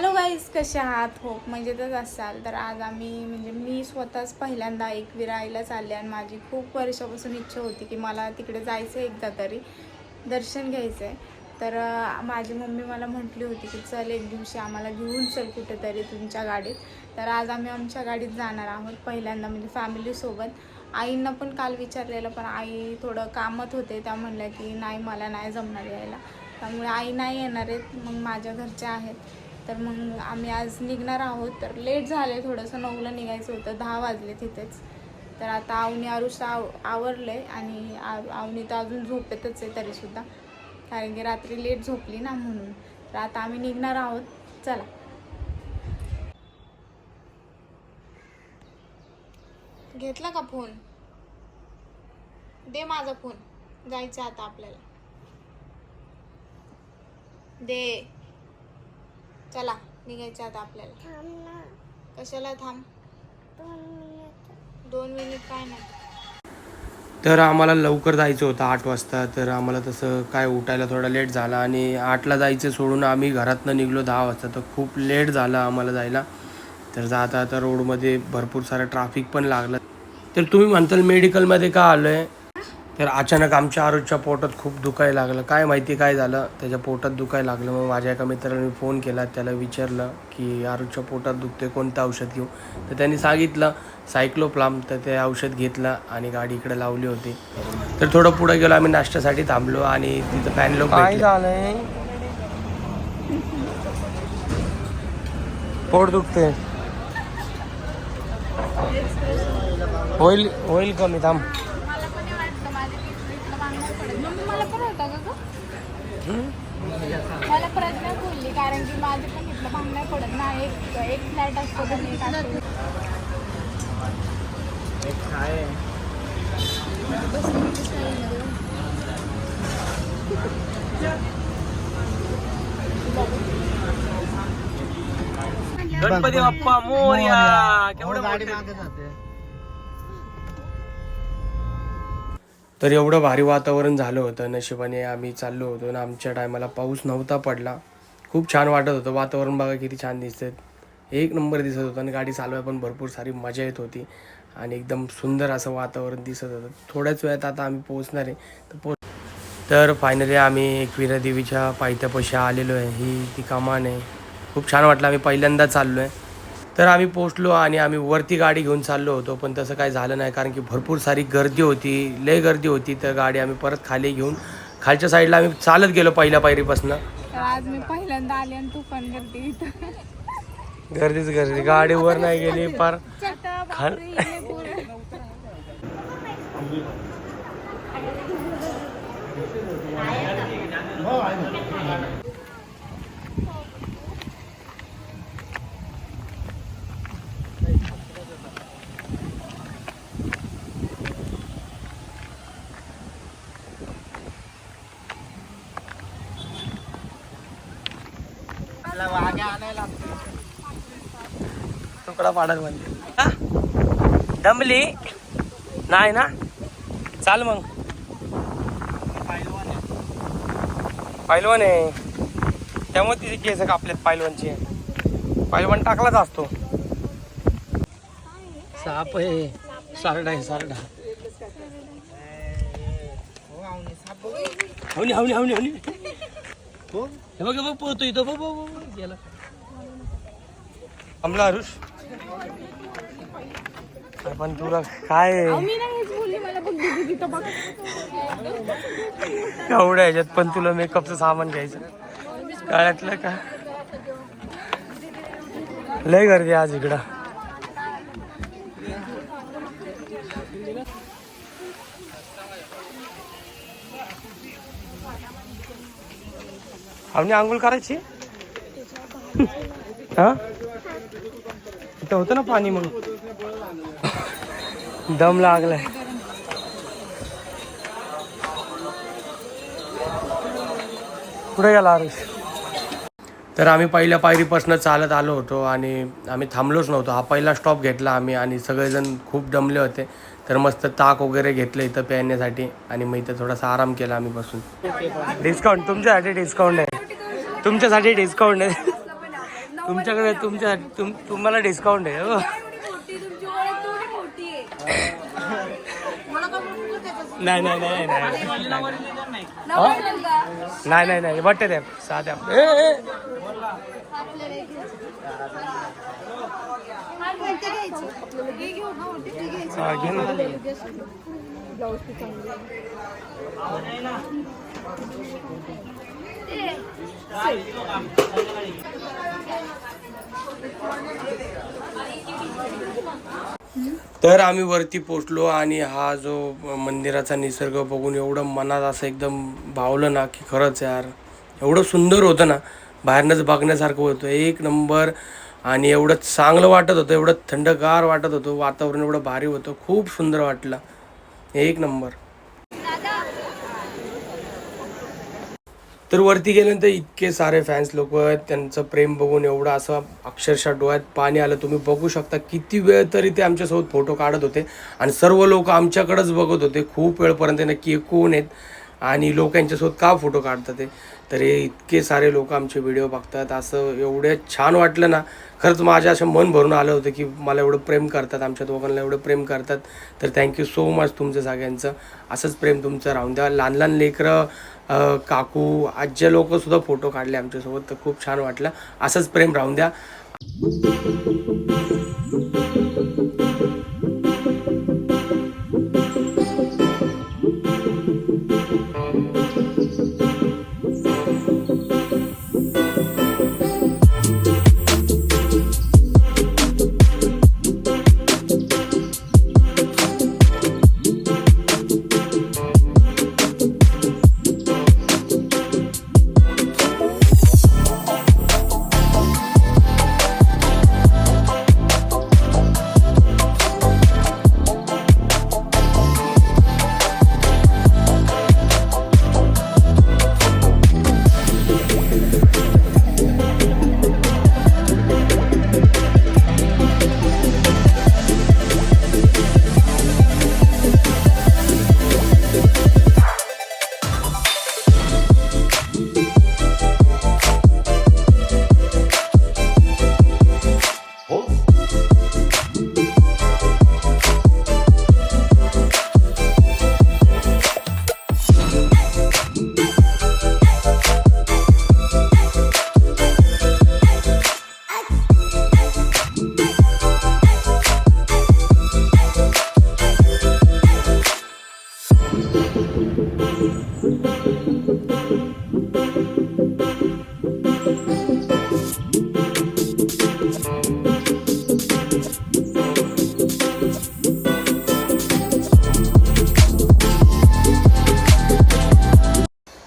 Hello guys कसे आहात? हो तर असाल. तर आज आम्ही म्हणजे मी स्वतःच पहिल्यांदा एकविरा आईला चालले आणि माझी खूप वर्षापासून इच्छा होती की मला तिकडे जायचं आहे एकदा तरी. दर्शन घ्यायचं आहे तर माझी मम्मी मला म्हटली होती की चल एक दिवशी आम्हाला घेऊन चल कुठेतरी तुमच्या गाडीत. तर आज आम्ही आमच्या गाडीत जाणार आहोत पहिल्यांदा म्हणजे फॅमिलीसोबत आईंना पण काल विचारलेलं पण आई थोडं कामत होते. त्या म्हणल्या की नाही मला नाही जमणार यायला. त्यामुळे आई नाही येणार आहेत मग माझ्या घरच्या आहेत. तर मग आम्ही आज निघणार आहोत. तर लेट झाले थोडंसं. नऊला निघायचं होतं. दहा वाजले तिथेच. तर आता आवनी आरुष आव आवरले आणि आवनी तर अजून झोपेतच आहे तरीसुद्धा कारण की रात्री लेट झोपली ना म्हणून. तर आता आम्ही निघणार आहोत. चला. घेतला का फोन? दे माझा फोन. जायचं आता आपल्याला. दे. चला निघायचं आता आपल्याला. कशाला थांब? दोन मिनिट. काय नाही. तर आम्हाला लवकर जायचं होतं आठ वाजता. तर आम्हाला तसं काय उठायला थोडा लेट झाला आणि आठला जायचं सोडून आम्ही घरातनं निघलो दहा वाजता. तर खूप लेट झालं आम्हाला जायला. तर जाता आता रोडमध्ये भरपूर सारं ट्रॅफिक पण लागलं. तर तुम्ही म्हणताल मेडिकलमध्ये का आलो आहे तर अचानक आमच्या आरोग्यच्या पोटात खूप दुखायला लागलं. काय माहिती काय झालं? त्याच्या पोटात दुखायला लागलं. मग माझ्या एका मित्राने मी फोन केला. त्याला विचारलं की आरोग्यच्या पोटात दुखते कोणतं औषध घेऊ? तर त्यांनी सांगितलं सायक्लोप्लाम. तर ते औषध घेतलं आणि गाडी इकडे लावली होती. तर थोडं पुढे गेलो. आम्ही नाश्त्यासाठी थांबलो आणि तिथं फॅन लोक काय झालंय? पोट दुखते होईल होईल कमी थांब मला पण नाही वाटतं माझ्या इथलं मागणार पडेल मम्मी मला पण होता का गं? मला प्रज्ञा बोलली कारण की माझे पण इथलं भांगणार पडत ना एक एक फ्लॅट असतो तर एक असतो. गणपती बाप्पा मोर्या केवढं तर एवढं भारी वातावरण झालं होतं. नशिबाने आम्ही चाललो होतो आणि आमच्या टायमाला पाऊस नव्हता पडला. खूप छान वाटत होतं. वातावरण बघा किती छान दिसतं एक नंबर दिसत होतं आणि गाडी चालवाय पण भरपूर सारी मजा येत होती. आणि एकदम सुंदर असं वातावरण दिसत होतं. थोड्याच वेळात आता आम्ही पोहोचणार आहे. तर पो तर फायनली आम्ही एकविरा देवीच्या पायथ्यापाशी आलेलो आहे. ही ती कमान आहे. खूप छान वाटलं. आम्ही पहिल्यांदा चाललो आहे तर आम्ही पोचलो आणि आम्ही वरती गाडी घेऊन चाललो होतो पण तसं काही झालं नाही कारण की भरपूर सारी गर्दी होती लय गर्दी होती. तर गाडी आम्ही परत खाली घेऊन खालच्या साईडला आम्ही चालत गेलो पहिल्या पायरीपासून. तर आज मी पहिल्यांदा आले आणि तू पण करते इथं. गर्दीच गर्दी. गाडी वर नाही गेली पार खाल तुकडा पाडायला म्हणजे दमली नाही ना? चाल मग. पैलवान आहे. त्यामुळे तिथे केस कापलेत पैलवानचे पैलवान टाकलाच असतो. साप आहे. सारडा आहे सारडा. हवनी हवनी हवनी हवनी हे बघ हे बघ पोहतो इथं. बघ गेला थांबला हरुष पण तुला काय? एवढ्या ह्याच्यात पण तुला मेकअपचं सामान घ्यायचं? काळातलं का? लय गर्दी आज इकडं. आवनी आंघोळ करायची? हा? इथं होतं ना पाणी मग दम लागलाय. कुठे गेला आरुष? तर आम्ही पहिल्या पायरीपासून चालत आलो होतो आणि आम्ही थांबलोच नव्हतो. हा पहिला स्टॉप घेतला आम्ही आणि सगळेजण खूप दमले होते. तर मस्त ताक वगैरे घेतलं इथं प्यायण्यासाठी आणि मग इथं थोडासा आराम केला आम्ही बसून डिस्काउंट तुमच्यासाठी डिस्काउंट आहे. तुमच्यासाठी डिस्काउंट आहे. तुमच्याकडे तुमच्या तुम तुम्हाला डिस्काउंट आहे हो. नाही नाही नाही नाही? नाही नाही नाही. वाटते द्या साध्या. घे ना. तर आम्ही वरती पोचलो आणि हा जो मंदिराचा निसर्ग बघून एवढं मनात असं एकदम भावलं ना की खरंच यार एवढं सुंदर होतं ना बाहेरनंच बघण्यासारखं होतं. एक नंबर आणि एवढं चांगलं वाटत होतं एवढं थंडगार वाटत होतं वातावरण एवढं भारी होतं खूप सुंदर वाटलं. एक नंबर. तर वरती गेल्यानंतर इतके सारे फॅन्स लोक आहेत त्यांचं प्रेम बघून एवढं असं अक्षरशः डोळ्यात पाणी आलं. तुम्ही बघू शकता किती वेळ तरी ते आमच्यासोबत फोटो काढत होते. आणि सर्व लोक आमच्याकडंच बघत होते. खूप वेळपर्यंत नक्की कोण आहेत आणि लोक यांच्यासोबत का फोटो काढतात ते? तर हे इतके सारे लोक आमचे व्हिडिओ बघतात. असं एवढे छान वाटलं ना. खरंच माझ्या असं मन भरून आलं होतं की मला एवढं प्रेम करतात. आमच्या दोघांना एवढं प्रेम करतात. तर थँक्यू सो मच तुमचं सगळ्यांचं. असंच प्रेम तुमचं राहून द्या. लहान लहान लेकरं काकू आज्या लोक सुद्धा फोटो काढले आमच्यासोबत तर खूप छान वाटलं. असंच प्रेम राहून द्या.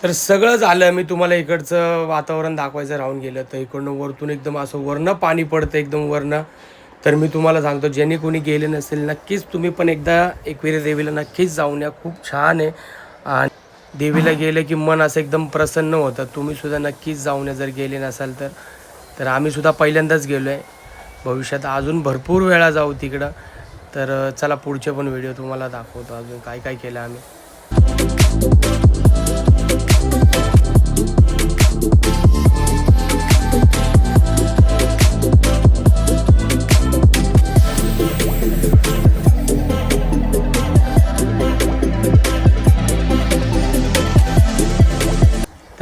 तर सगळं झालं. मी तुम्हाला इकडचं वातावरण दाखवायचं राहून गेलं तर इकडनं वरतून एकदम असं वरनं पाणी पडतं एकदम वरनं. तर मी तुम्हाला सांगतो ज्यांनी कोणी गेले नसेल नक्कीच तुम्ही पण एकदा एकवेरी देवीला नक्कीच जाऊन या. खूप छान आहे. आणि देवीला गेलं की मन असं एकदम प्रसन्न होतं. तुम्हीसुद्धा नक्कीच जाऊन या जर गेले नसाल तर. तर आम्ही सुद्धा पहिल्यांदाच गेलो आहे भविष्यात अजून भरपूर वेळा जाऊ तिकडं. तर चला पुढचे पण व्हिडिओ तुम्हाला दाखवतो. अजून काय काय केलं आम्ही.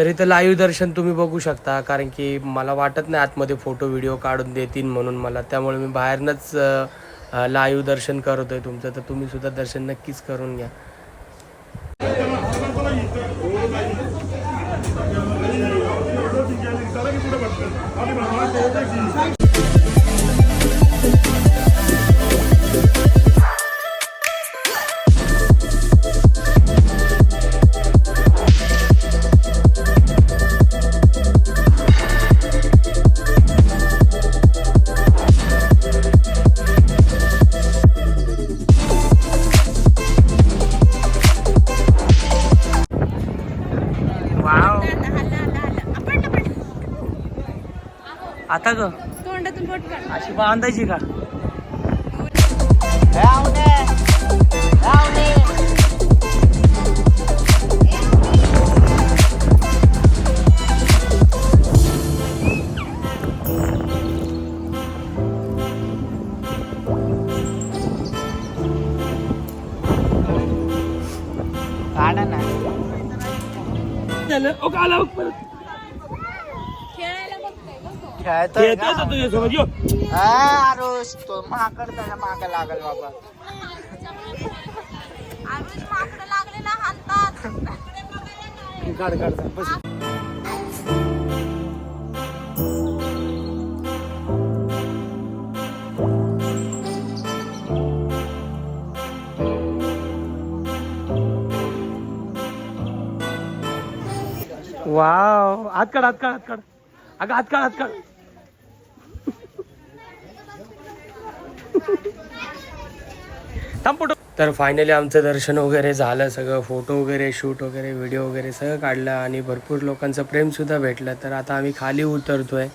तर इथं लाईव्ह दर्शन तुम्ही बघू शकता कारण की मला वाटत नाही आतमध्ये फोटो व्हिडिओ काढून देतील म्हणून मला. त्यामुळे मी बाहेरनंच लाईव्ह दर्शन करतोय तुमचं. तर तुम्ही सुद्धा दर्शन नक्कीच करून घ्या. आता ग. तोंडातून पटकन अशी बांधायची का? चलो ना. झालं. ओ काला परत. खेळतोय का? तो तुझ्यासोबत यो. हा, आरुष तो माकड त्याच्या माग लागल बाबा. आरुष माकडं लागलेला हातात. काढ काढ काढ. बस. वाव. हात काढ हात काढ हात काढ. अगं हात काढ हात काढ. फोटो. तर फायनली आमचं दर्शन वगैरे झालं सगळं फोटो वगैरे शूट वगैरे व्हिडिओ वगैरे सगळं काढलं आणि भरपूर लोकांचं प्रेमसुद्धा भेटलं. तर आता आम्ही खाली उतरतोय.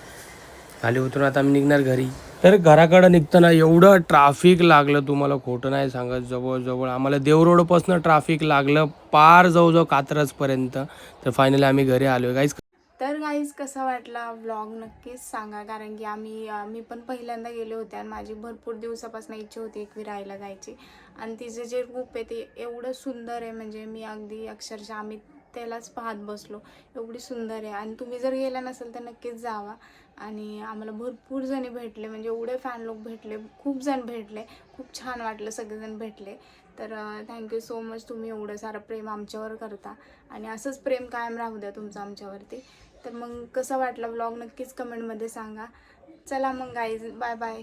खाली उतरून आता आम्ही निघणार घरी. तर घराकडं निघताना एवढं ट्राफिक लागलं तुम्हाला खोटं नाही सांगत. जवळजवळ आम्हाला देव रोडपासून ट्राफिक लागलं पार जवळजवळ कात्रजपर्यंत. तर फायनली आम्ही घरी आलो काहीच तर गाईज कसा वाटला व्लॉग नक्कीच सांगा. कारण की आम्ही मी पण पहिल्यांदा गेले होते आणि माझी भरपूर दिवसापासून इच्छा होती एक विरायला जायची. आणि तिचे जे रूप आहे ते एवढं सुंदर आहे. म्हणजे मी अगदी अक्षरशः आम्ही त्यालाच पाहत बसलो. एवढी सुंदर आहे. आणि तुम्ही जर गेला नसेल तर नक्कीच जावा. आणि आम्हाला भरपूर जणी भेटले. म्हणजे एवढे फॅन लोक भेटले. खूप जण भेटले. खूप छान वाटलं सगळेजण भेटले. तर थँक्यू सो मच तुम्ही एवढं सारं प्रेम आमच्यावर करता. आणि असंच प्रेम कायम राहू द्या तुमचं आमच्यावरती. तर मग कसा वाटला ब्लॉग नक्कीच कमेंटमध्ये सांगा. चला मग गाईज बाय बाय